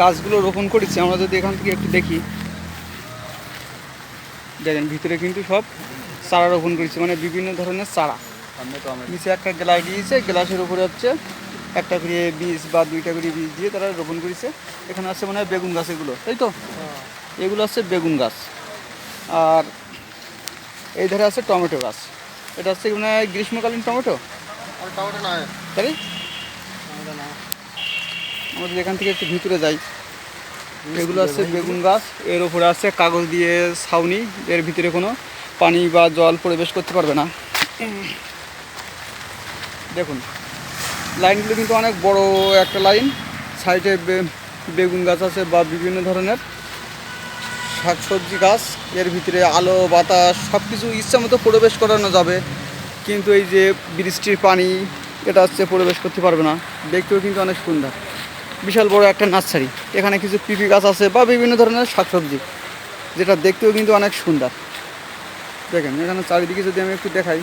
গাছগুলো রোপণ করেছি আমরা যদি এখান থেকে একটু দেখি। দেখেন ভিতরে কিন্তু সব চারা রোপণ করেছি মানে বিভিন্ন ধরনের চারা। নিচে একটা গ্লাস দিয়েছে গ্লাসের উপরে হচ্ছে একটা করে বীজ বা দুইটা করে বীজ দিয়ে তারা রোপণ করেছে। এখানে আছে মানে বেগুন গাছ এগুলো তাই তো? এগুলো হচ্ছে বেগুন গাছ। আর এই ধারে আছে টমেটো গাছ। এটা হচ্ছে মানে গ্রীষ্মকালীন টমেটো? আর টমেটো তাই? আমরা যদি এখান থেকে একটু ভিতরে যাই। এগুলো আছে বেগুন গাছ এর উপরে আছে কাগজ দিয়ে ছাউনি এর ভিতরে কোনো পানি বা জল প্রবেশ করতে পারবে না। দেখুন লাইনগুলো কিন্তু অনেক বড় একটা লাইন। সাইডে বেগুন গাছ আছে বা বিভিন্ন ধরনের। শাকসবজি গাছ এর ভিতরে আলো বাতাস সব কিছু ইচ্ছা মতো প্রবেশ করানো যাবে। কিন্তু এই যে বৃষ্টির পানি এটা হচ্ছে প্রবেশ করতে পারবে না। দেখতেও কিন্তু অনেক সুন্দর। বিশাল বড় একটা নার্সারি। এখানে কিছু পিপি গাছ আছে বা বিভিন্ন ধরনের শাকসবজি যেটা দেখতেও কিন্তু অনেক সুন্দর। দেখেন এখানে চারিদিকে যদি আমি একটু দেখাই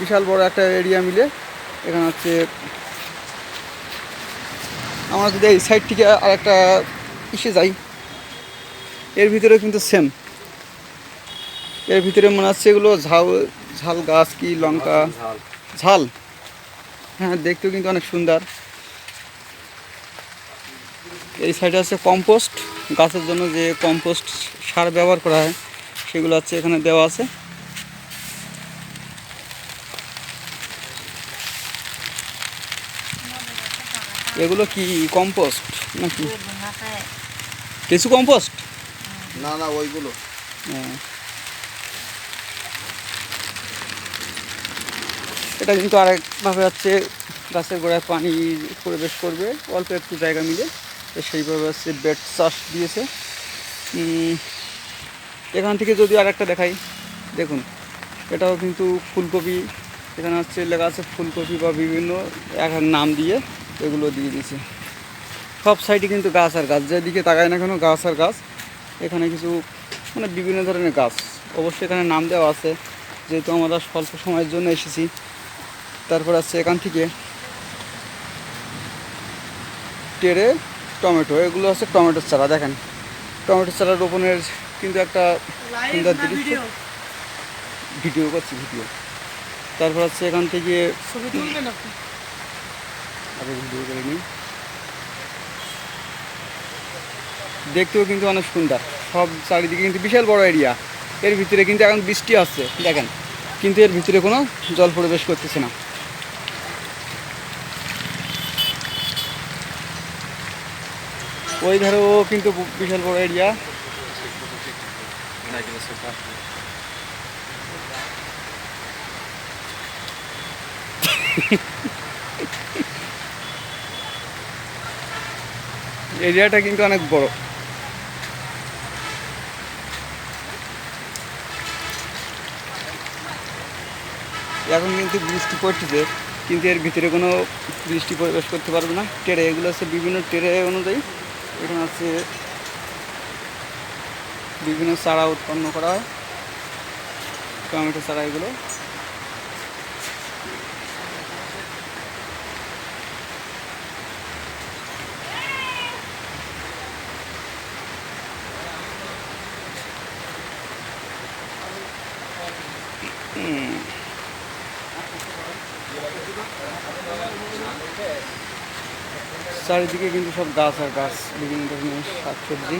বিশাল বড় একটা এরিয়া মিলে এখানে হচ্ছে আমরা যদি এই সাইড থেকে আর একটা ইসে যাই এর ভিতরে কিন্তু সেম এর ভিতরে মনে হচ্ছে এগুলো ঝাল ঝাল গাছ কি লঙ্কা? ঝাল। ঝাল। হ্যাঁ দেখতেও কিন্তু অনেক সুন্দর। এই সাইডে আছে কম্পোস্ট। গাছের জন্য যে কম্পোস্ট সার ব্যবহার করা হয় সেগুলো হচ্ছে এখানে দেওয়া আছে। এগুলো কি কম্পোস্ট নাকি? কিছু কম্পোস্ট? না না ওইগুলো। হ্যাঁ। এটা কিন্তু আরেকভাবে হচ্ছে গাছের গোড়ায় পানি প্রবেশ করবে অল্প একটু জায়গা মিলে। সেইভাবে হচ্ছে বেড চাষ দিয়েছে। এখান থেকে যদি আর একটা দেখাই, দেখুন, এটাও কিন্তু ফুলকপি, এখানে হচ্ছে লেখা আছে ফুলকপি বা বিভিন্ন এক নাম দিয়ে এগুলো দিয়ে দিয়েছে। সব সাইডে কিন্তু গাছ আর গাছ, যেদিকে তাকায় না কেন গাছ আর গাছ। এখানে কিছু মানে বিভিন্ন ধরনের গাছ, অবশ্যই এখানে নাম দেওয়া আছে, যেহেতু আমরা স্বল্প সময়ের জন্য এসেছি। তারপর আছে এখান থেকে টেরে টমেটো এগুলো হচ্ছে টমেটোর চারা দেখেন। টমেটোর চারা রোপণের কিন্তু একটা সুন্দর দৃশ্য। ভিডিও করছি ভিডিও তারপর হচ্ছে এখান থেকে ছবি তুলবেন আপনি? আগে ভিডিও করে নিই। দেখতেও কিন্তু অনেক সুন্দর। সব চারিদিকে কিন্তু বিশাল বড় এরিয়া এর ভিতরে কিন্তু এখন বৃষ্টি আসছে দেখেন। কিন্তু এর ভিতরে কোনো জল প্রবেশ করতেছে না। ওই ধারেও কিন্তু বিশাল বড় এরিয়া এরিয়াটা কিন্তু অনেক বড়। এখন কিন্তু বৃষ্টি পড়তেছে, কিন্তু এর ভিতরে কোনো বৃষ্টি প্রবেশ করতে পারবে না। টেরে এগুলো হচ্ছে বিভিন্ন টেরে অনুযায়ী। এখানে হচ্ছে বিভিন্ন চারা উৎপন্ন করা হয় টমেটো চারা এগুলো। চারিদিকে কিন্তু সব গাছ আর গাছ বিভিন্ন ধরনের শাকসবজি।